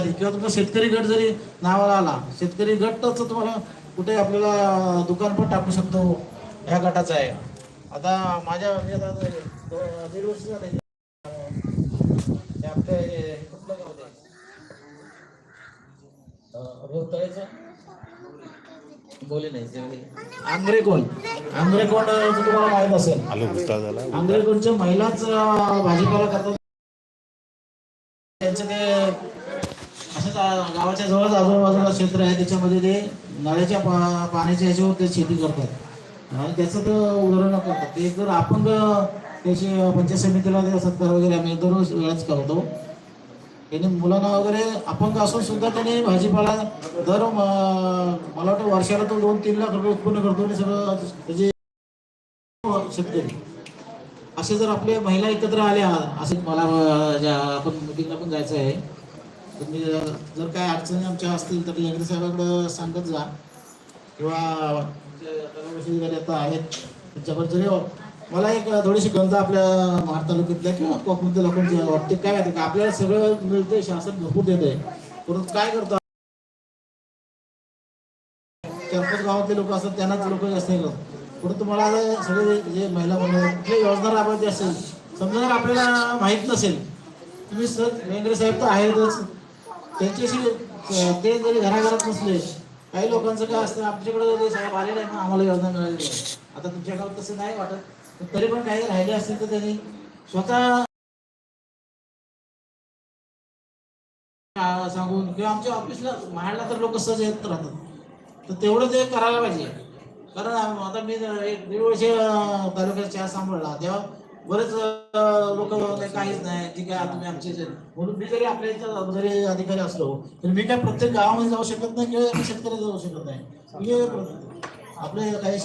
यादी किंवा तुमचा शेतकरी गट जरी नावाला आला शेतकरी गटच तुम्हाला कुठे आपल्याला दुकान पण टाकू शकतो ह्या गटाचा आहे. आता माझ्या दीड वर्ष झाले? बोले नाही तुम्हाला माहीत असेल. आलो भूतकाळ झाला आंग्रे कोणच्या महिलाच भाजीपाला करतात. त्यांचं ते गावाच्या जवळच आजूबाजूला क्षेत्र आहे त्याच्यामध्ये ते नळ्याच्या पा पाण्याच्या ह्याच्यावर ते शेती करतात. आणि त्याचं तर उदाहरण करतात ते जर आपण त्याची पंचायत समितीला ते सत्कार वगैरे आम्ही दररोज वेळाच करतो त्यांनी मुलांना वगैरे अपंग असून सुद्धा त्यांनी भाजीपाला दर म- मला वाटतं वर्षाला तो दोन तीन लाख रुपये उत्पन्न करतो आणि सगळं त्याचे शेतकरी. असे जर आपले महिला एकत्र आल्या असे मला ज्या आपण मिटिंगला पण जायचं आहे तुम्ही जर काय अडचणी आमच्या असतील तर लेंगडे साहेबाकडं सांगत जा. किंवा जे आता आहेत त्यांच्यावर जरी हो. मला एक थोडीशी गंध आपल्या महाड तालुक्यातल्या किंवा कोकणातल्या लोकांची वाटते. काय माहिती का? आपल्याला सगळं मिळते शासन भरपूर देते परंतु काय करतो चार पाच गावातले लोक असतात त्यांनाच लोक जास्त नाही करतात परंतु मला सगळे जे महिला मंडळ कुठली योजना राबवायची असेल समजा जर आपल्याला माहीत नसेल तुम्ही सर वेंगरे साहेब तर आहेतच. त्यांच्याशी ते जरी घराघरात नसले काही लोकांचं काय असतं आमच्याकडे ते साहेब आले आहे मग आम्हाला योजना मिळाले आता तुमच्या गावात तसं नाही वाटत. तरी पण काही राहिले असतील तर त्यांनी स्वतः सांगून किंवा आमच्या ऑफिसला महाडला तर लोक सहज येत राहतात. तर तेवढं ते करायला पाहिजे. कारण आता मी एक दीड वर्ष तालुक्यात चहा सांभाळला तेव्हा बरेच लोक काहीच नाही ठीक आहे तुम्ही आमचे म्हणून मी जरी आपल्या इथं जरी अधिकारी असलो तर मी काय प्रत्येक गावामध्ये जाऊ शकत नाही किंवा शेतकरी जाऊ शकत नाही. आपले काही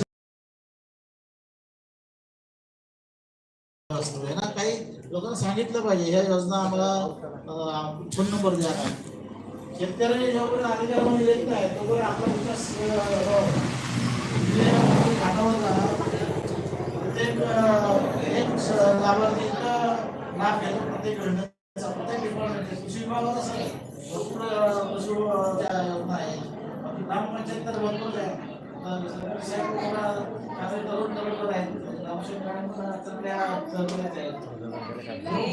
असतो ना काही लोकांना सांगितलं पाहिजे ह्या योजना आम्हाला फोन नंबर द्या. शेतकऱ्यांनी जेव्हा अधिकारी येत नाही तोपर्यंत आपला विकास घाटावर जाणार प्रत्येक एक लाभार्थीचा लाभ घेतो प्रत्येक योजनेचा प्रत्येक डिपार्टमेंट कृषी विभागात असं आहे. भरपूर कृषी आहे. ग्रामपंचायत तर भरपूर आहे. तरुण तरुण आहेत.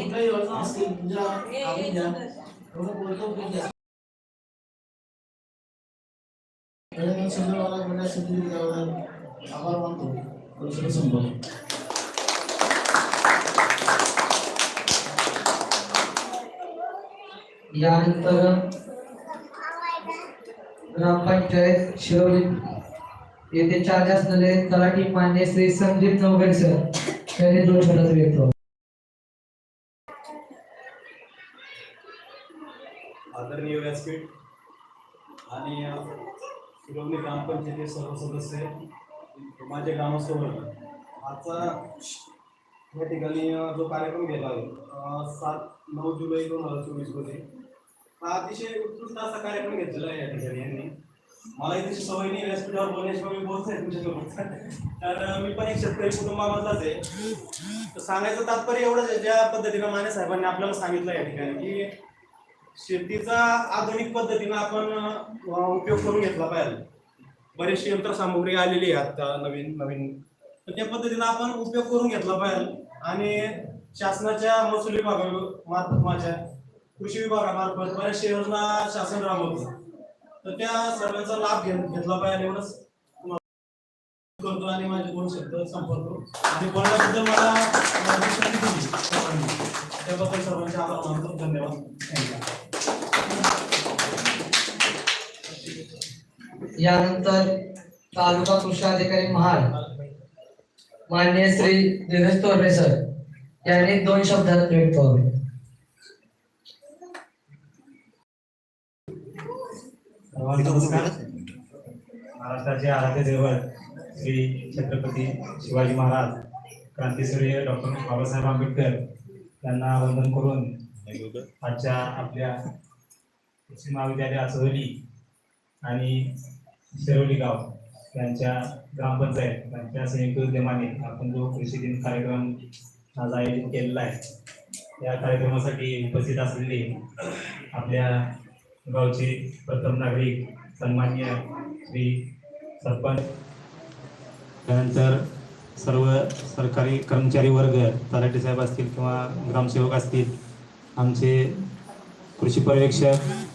कुठल्याही योजना असतील तुमच्या आपण घ्या. एवढं बोलतो वेळेवर संदर्भाला आभार मानतो. परिषद संपवतो यानंतर ग्रामपंचायत शिरोली येथे चार्ज असलेले तलाठी मान्य श्री संदीप नवगरे सर. त्यांनी दोन शब्दात व्यक्त आदरणीय व्यासपीठ आणि शिरोली शिरोमणी ग्रामपंचायती सर्व सदस्य माझ्या गावासमोर. आजचा या ठिकाणी जो कार्यक्रम घेतला आहे सात नऊ जुलै दोन हजार चोवीसमध्ये हा अतिशय उत्कृष्ट असा कार्यक्रम घेतलेला आहे या ठिकाणी यांनी. मला इथे सवय नाही व्यासपीठावर बोलण्याशिवाय मी बोलत तुमच्यासोबत तर मी पण एक शेतकरी कुटुंबामधलाच आहे. तर सांगायचं तात्पर्य एवढंच आहे ज्या पद्धतीनं माने साहेबांनी आपल्याला सांगितलं या ठिकाणी की शेतीचा आधुनिक पद्धतीनं आपण उपयोग करून घेतला पाहिजे. बरीचशी यंत्रसामुग्री आलेली आहे आता नवीन नवीन. तर त्या पद्धतीनं आपण उपयोग करून घेतला पाहिजे. आणि शासनाच्या महसूल विभागामार्फत माझ्या कृषी विभागामार्फत बऱ्याचशा योजना शासन राबवतो. तर त्या सर्वांचा लाभ घेत घेतला पाहिजे एवढंच करतो आणि माझे दोन शब्द संपवतो. आणि बोलण्याबद्दल मला त्याबद्दल सर्वांचे आभार मानतो. धन्यवाद. थँक्यू. यानंतर तालुका कृषी अधिकारी महाड माननीय श्री धीरज तोरणे सर यांनी दोन शब्दात भेट व्हावे नमस्कार. महाराष्ट्राचे आराध्य दैवत श्री छत्रपती शिवाजी महाराज क्रांतीसूर्य डॉक्टर बाबासाहेब आंबेडकर यांना वंदन करून आजच्या आपल्या कृषी महाविद्यालय असोली आणि शेरोली गाव यांच्या ग्रामपंचायत यांच्या संयुक्त उद्यमाने आपण जो कृषी दिन कार्यक्रम आज आयोजित केलेला आहे या कार्यक्रमासाठी उपस्थित असलेले आपल्या गावचे प्रथम नागरिक सन्मान्य श्री सरपंच त्यानंतर सर्व सरकारी कर्मचारी वर्ग तलाठी साहेब असतील किंवा ग्रामसेवक असतील आमचे कृषी पर्यवेक्षक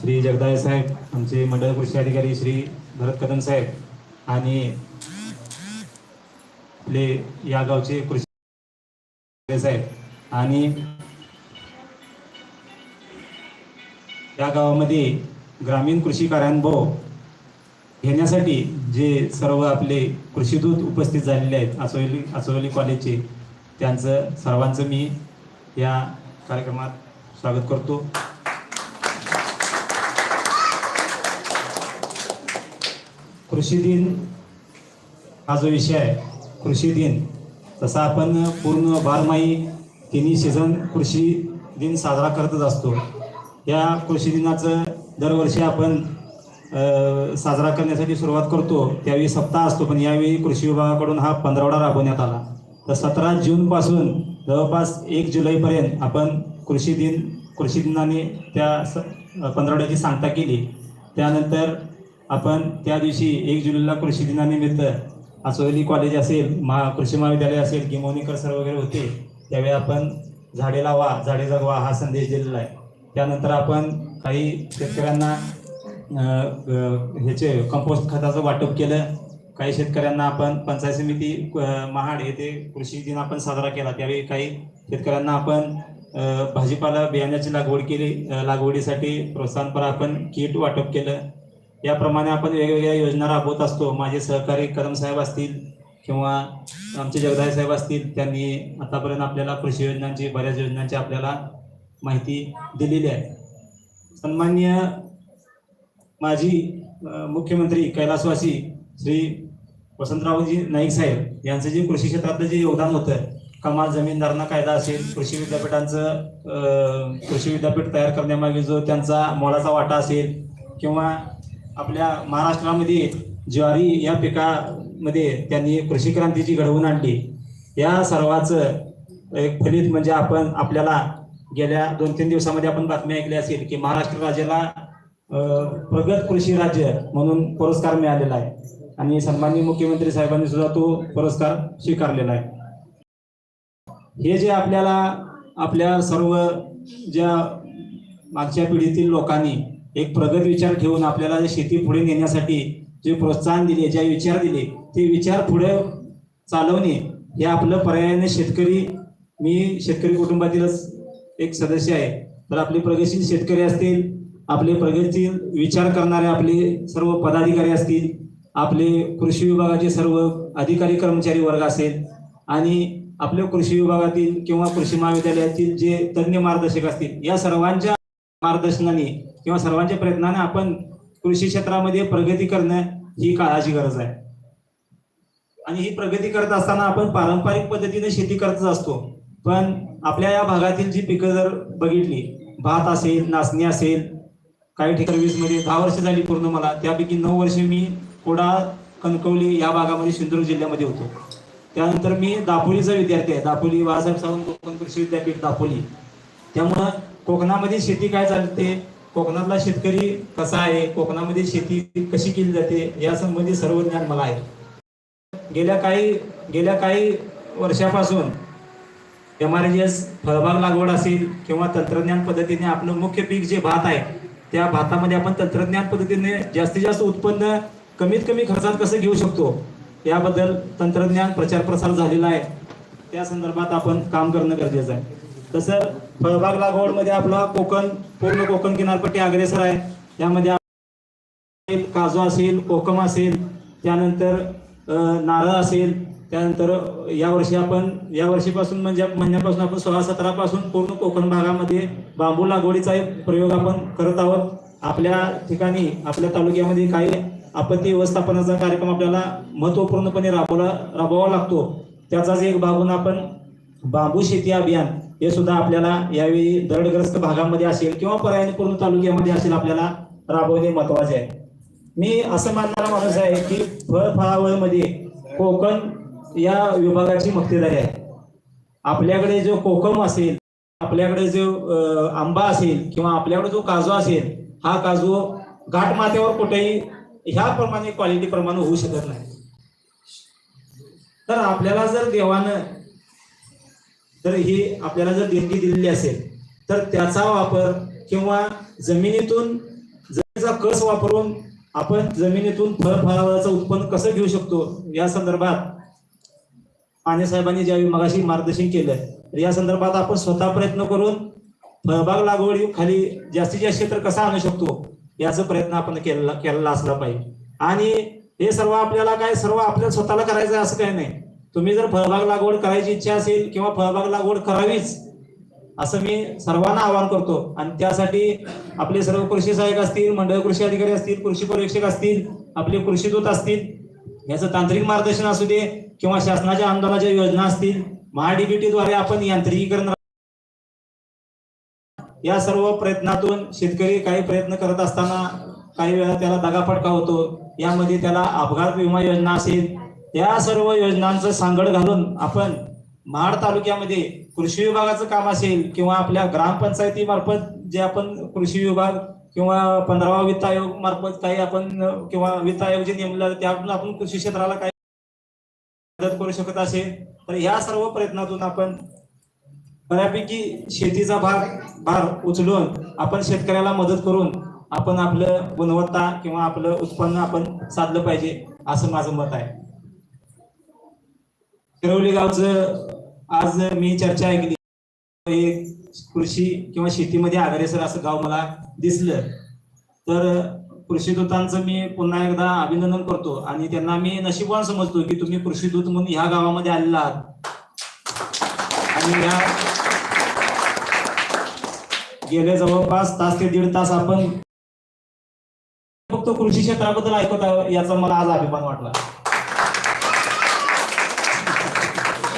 श्री जगदाळे साहेब आमचे मंडळ कृषी अधिकारी श्री भरत कदम साहेब आणि आपले या गावचे कृषी साहेब आणि या गावामध्ये ग्रामीण कृषी कार्यानुभव घेण्यासाठी जे सर्व आपले कृषीदूत उपस्थित झालेले आहेत आसोली आसोली कॉलेजचे त्यांचं सर्वांचं मी या कार्यक्रमात स्वागत करतो. कृषी दिन हा जो विषय आहे कृषी दिन. तसा आपण पूर्ण बारमाही तिन्ही सीझन कृषी दिन साजरा करतच असतो. या कृषी दिनाचं दरवर्षी आपण साजरा करण्यासाठी सुरुवात करतो. त्यावेळी सप्ताह असतो पण यावेळी कृषी विभागाकडून हा पंधरावडा राबवण्यात आला. तर सतरा जूनपासून जवळपास एक जुलैपर्यंत आपण कृषी दिन कृषी दिनाने त्या स पंधरावड्याची सांगता केली. त्यानंतर आपण त्या दिवशी एक जुलैला कृषी दिनानिमित्त असोली कॉलेज असेल महा कृषी महाविद्यालय असेल गिमोनीकर सर वगैरे होते त्यावेळी आपण झाडे लावा झाडे जगवा हा संदेश दिलेला आहे. त्यानंतर आपण काही शेतकऱ्यांना ह्याचे कंपोस्ट खताचं वाटप केलं. काही शेतकऱ्यांना आपण पंचायत समिती महाड येथे कृषी दिन आपण साजरा केला. त्यावेळी काही शेतकऱ्यांना आपण भाजीपाला बियाण्याची लागवड केली. लागवडीसाठी प्रोत्साहनपर आपण किट वाटप केलं. याप्रमाणे आपण वेगवेगळ्या योजना राबवत असतो. माझे सहकारी कदम साहेब असतील किंवा आमचे जगदाळे साहेब असतील त्यांनी आतापर्यंत आपल्याला कृषी योजनांची बऱ्याच योजनांची आपल्याला माहिती दिलेली आहे. सन्मान्य माजी मुख्यमंत्री कैलासवासी श्री वसंतरावजी नाईक साहेब यांचं जे कृषी क्षेत्रातलं जे योगदान होतं कमाल जमीनदारांना कायदा असेल कृषी विद्यापीठांचं कृषी विद्यापीठ तयार करण्यामागे जो त्यांचा मोलाचा वाटा असेल किंवा आपल्या महाराष्ट्रामध्ये ज्वारी या पिकामध्ये त्यांनी कृषी क्रांतीची घडवून आणली. या सर्वाचं एक फलित म्हणजे आपण आपल्याला गेल्या दोन तीन दिवसामध्ये आपण बातमी ऐकली असेल की महाराष्ट्र राज्याला प्रगत कृषी राज्य म्हणून पुरस्कार मिळालेला आहे. आणि सन्माननीय मुख्यमंत्री साहेबांनी सुद्धा तो पुरस्कार स्वीकारलेला आहे. हे जे आपल्याला आपल्या सर्व ज्या मागच्या पिढीतील लोकांनी एक प्रगत विचार ठेवून आपल्याला शेती पुढे नेण्यासाठी जे प्रोत्साहन दिले जे विचार दिले ते विचार पुढे चालवणे हे आपलं पर्यायाने शेतकरी मी शेतकरी कुटुंबातीलच एक सदस्य आहे. तर आपले प्रगतशील शेतकरी असतील आपले प्रगतशील विचार करणारे आपले सर्व पदाधिकारी असतील आपले कृषी विभागाचे सर्व अधिकारी कर्मचारी वर्ग असेल आणि आपल्या कृषी विभागातील किंवा कृषी महाविद्यालयातील जे तज्ज्ञ मार्गदर्शक असतील या सर्वांच्या मार्गदर्शनाने किंवा सर्वांच्या प्रयत्नाने आपण कृषी क्षेत्रामध्ये प्रगती करणं ही काळाची गरज आहे. आणि ही प्रगती करत असताना आपण पारंपरिक पद्धतीने शेती करतच असतो. पण आपल्या या भागातील जी पिकं जर बघितली भात असेल नाचणी असेल काही ठिकाणी मध्ये दहा वर्ष झाली पूर्ण मला त्यापैकी नऊ वर्ष मी कोडा कणकवली या भागामध्ये सिंधुदुर्ग जिल्ह्यामध्ये होतो. त्यानंतर मी दापोलीचा विद्यार्थी आहे. दापोली बाळासाहेब सावंत कोकण कृषी विद्यापीठ दापोली. त्यामुळं कोकणामध्ये शेती काय चालते? कोकणातला शेतकरी कसा आहे? कोकणामध्ये शेती कशी केली जाते? या संबंधी सर्व ज्ञान मला आहे. गेल्या काही गेल्या काही वर्षापासून एम आर जी एस फळबाग लागवड असेल किंवा तंत्रज्ञान पद्धतीने आपलं मुख्य पीक जे भात आहे त्या भातामध्ये आपण तंत्रज्ञान पद्धतीने जास्तीत जास्त उत्पन्न कमीत कमी खर्चात कसं घेऊ शकतो? याबद्दल तंत्रज्ञान प्रचार प्रसार झालेला आहे. त्या संदर्भात आपण काम करणं गरजेचं आहे. तसं फळबाग लागवडमध्ये आपला कोकण पूर्ण कोकण किनारपट्टी अग्रेसर आहे. त्यामध्ये काजू असेल कोकम असेल त्यानंतर नारळ असेल त्यानंतर यावर्षी आपण यावर्षीपासून म्हणजे महिन्यापासून आपण सोळा सतरा पासून पूर्ण कोकण भागामध्ये बांबू लागवडीचा एक प्रयोग आपण करत आहोत. आपल्या ठिकाणी आपल्या तालुक्यामध्ये काही आपत्ती व्यवस्थापनाचा कार्यक्रम आपल्याला महत्वपूर्णपणे राबवला राबवावा लागतो. त्याचाच एक भाग म्हणून आपण बांबू शेती अभियान हे सुद्धा आपल्याला यावेळी दरडग्रस्त भागामध्ये असेल किंवा पर्यायी तालुक्यामध्ये असेल आपल्याला राबवणे महत्त्वाचे आहे. मी असं मानणारा माणूस आहे की फळफळावळमध्ये कोकण या विभागाची मक्तेदारी आहे. आपल्याकडे जो कोकम असेल आपल्याकडे जो आंबा असेल किंवा आपल्याकडे जो काजू असेल हा काजू घाट माथ्यावर कुठेही ह्या प्रमाणे क्वालिटी प्रमाणे होऊ शकत नाही. तर आपल्याला जर देवानं तर ही आपल्याला जर देणगी दिलेली असेल तर त्याचा वापर किंवा जमिनीतून जमिनीचा कस वापरून आपण जमिनीतून फळफळाचं उत्पन्न कसं घेऊ शकतो या संदर्भात माने साहेबांनी ज्यावेळी मगाशी मार्गदर्शन केलं तर या संदर्भात आपण स्वतः प्रयत्न करून फळबाग लागवडी खाली जास्तीत जास्त क्षेत्र कसा आणू शकतो याचा प्रयत्न आपण केलेला केलेला असला पाहिजे. आणि हे सर्व आपल्याला काय सर्व आपल्याला स्वतःला करायचं असं काही नाही. तुम्ही जर फळबाग लागवड करायची इच्छा असेल किंवा फळबाग लागवड करावीच असं मी सर्वांना आवाहन करतो. आणि त्यासाठी आपले सर्व कृषी सहाय्यक असतील मंडळ कृषी अधिकारी असतील कृषी पर्यवेक्षक असतील आपले कृषी दूत असतील याचं तांत्रिक मार्गदर्शन असू दे किंवा शासनाच्या आंदोलनाच्या योजना असतील महाडीबीटी द्वारे आपण यांत्रिकीकरण या सर्व प्रयत्नातून शेतकरी काही प्रयत्न करत असताना काही वेळा त्याला दगाफटका होतो. यामध्ये त्याला अपघात विमा योजना असेल या सर्व योजनांचं सांगड घालून आपण महाड तालुक्यामध्ये कृषी विभागाचं काम असेल किंवा आपल्या ग्रामपंचायती मार्फत जे आपण कृषी विभाग किंवा पंधरावा वित्त आयोग मार्फत काही आपण किंवा वित्त आयोग जे नेमलं त्यातून आपण कृषी क्षेत्राला काही मदत करू शकत असेल. तर ह्या सर्व प्रयत्नातून आपण बऱ्यापैकी शेतीचा भाग भार उचलून आपण शेतकऱ्याला मदत करून आपण आपलं गुणवत्ता किंवा आपलं उत्पन्न आपण साधलं पाहिजे असं माझं मत आहे. हिरवली गावचं आज मी चर्चा ऐकली. कृषी किंवा शेतीमध्ये आघाडीसर असं गाव मला दिसलं. तर कृषी दूतांचं मी पुन्हा एकदा अभिनंदन करतो आणि त्यांना मी नशीबवान समजतो की तुम्ही कृषी दूत म्हणून ह्या गावामध्ये आलेला आहात. आणि या गेले जवळपास तास ते दीड तास आपण फक्त कृषी क्षेत्राबद्दल ऐकत आहोत याचा मला आज अभिमान वाटला.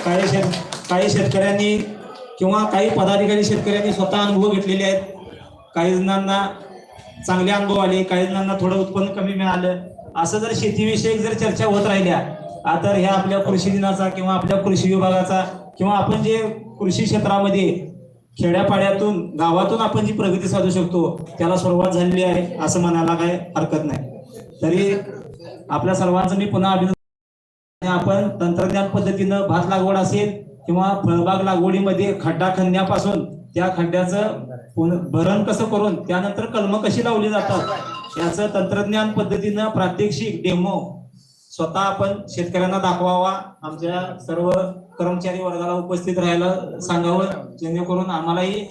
काही शेत काही शेतकऱ्यांनी किंवा काही पदाधिकारी शेतकऱ्यांनी स्वतः अनुभव घेतलेले आहेत. काही जणांना चांगले अनुभव आले काही जणांना थोडं उत्पन्न कमी मिळालं. असं जर शेतीविषयक जर चर्चा होत राहिल्या आता तर ह्या आपल्या कृषी दिनाचा किंवा आपल्या कृषी विभागाचा किंवा आपण जे कृषी क्षेत्रामध्ये खेड्यापाड्यातून गावातून आपण जी प्रगती साधू शकतो त्याला सुरुवात झालेली आहे असं म्हणायला काय हरकत नाही. तरी आपल्या सर्वांचं मी पुन्हा अभिनंदन आपण तंत्रज्ञान पद्धतीनं भात लागवड असेल किंवा फळबाग लागवडीमध्ये खड्डा खणण्यापासून त्या खड्ड्याचं भरण कसं करून त्यानंतर कलम कशी लावली जातात याचं तंत्रज्ञान पद्धतीनं प्रात्यक्षिक डेमो स्वतः आपण शेतकऱ्यांना दाखवावा. आमच्या सर्व कर्मचारी वर्गाला उपस्थित राहायला सांगावं जेणेकरून आम्हालाही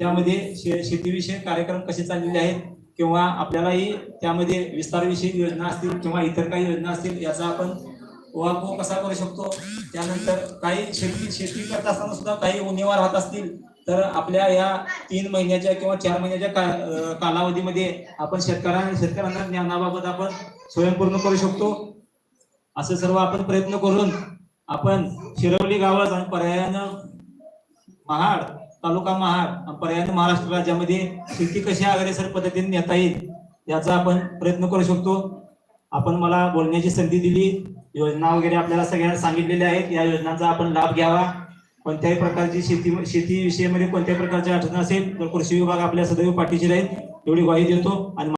त्यामध्ये शे शेतीविषयक कार्यक्रम कसे चाललेले आहेत किंवा आपल्यालाही त्यामध्ये विस्तारविषयक योजना असतील किंवा इतर काही योजना असतील याचा आपण वापर कसा करू शकतो? त्यानंतर काही शेती शेती करत असताना सुद्धा काही उणीवा राहत असतील तर आपल्या या तीन महिन्याच्या किंवा चार महिन्याच्या का कालावधीमध्ये आपण शेतकऱ्यांना शेतकऱ्यांना ज्ञानाबाबत आपण स्वयंपूर्ण करू शकतो. असं सर्व आपण प्रयत्न करून आपण शिरवली गावात आणि पर्यायानं महाड तालुका महाड पर्यायानं महाराष्ट्र राज्यामध्ये शेती कशी अग्रेसर पद्धतीने नेता येईल याचा आपण प्रयत्न करू शकतो. आपण मला बोलण्याची संधी दिली. योजना वगैरे आपल्याला सगळ्यांना सांगितलेल्या आहेत. या योजनांचा आपण लाभ घ्यावा. कोणत्याही प्रकारची शेती शेती विषयामध्ये म्हणजे कोणत्याही प्रकारची अडचण असेल तर कृषी विभाग आपल्या सदैव पाठीशी राहील. एवढी ग्वाही देतो आणि